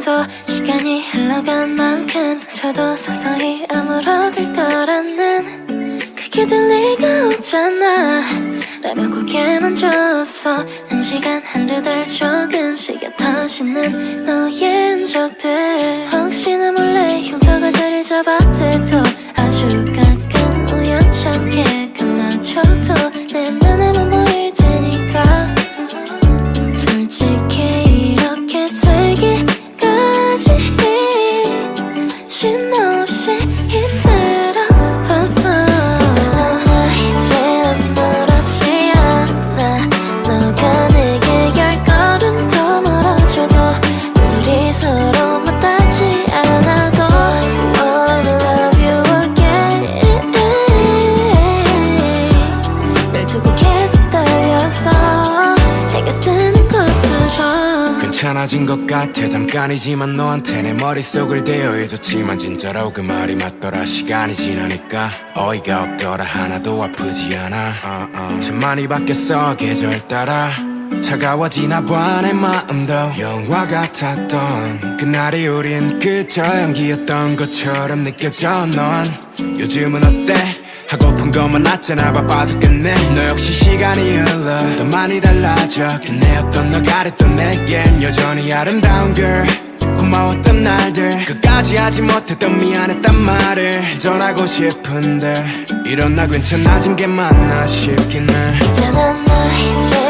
있어 시간이 흘러간 만큼 상처도 서서히 아물어갈 거라는 그게 될 리가 없잖아. 라며 고개만 줬어 한 시간 한두 달 조금씩 옅어지는 너의 흔적들. 혹시나 몰래 흉터가 자리 괜찮아진 것 같아. 잠깐이지만 너한테 내 머릿속을 대여해줬지만 진짜로 그 말이 맞더라. 시간이 지나니까 어이가 없더라. 하나도 아프지 않아. 참 많이 바뀌었어 계절 따라. 차가워지나 봐 내 마음도 영화 같았던 그날이 우린 그저 연기였던 것처럼 느껴져 넌. 요즘은 어때? 하고픈 것만 났잖아. 바빠졌겠네. 너 역시 시간이 흘러. 더 많이 달라졌겠네 어떤 너가 됐던 내겐 여전히 아름다운 girl. 고마웠던 날들. 끝까지 하지 못했던 미안했단 말을 전하고 싶은데. 이런 나 괜찮아진 게 맞나 싶긴 해. 있잖아 나 이제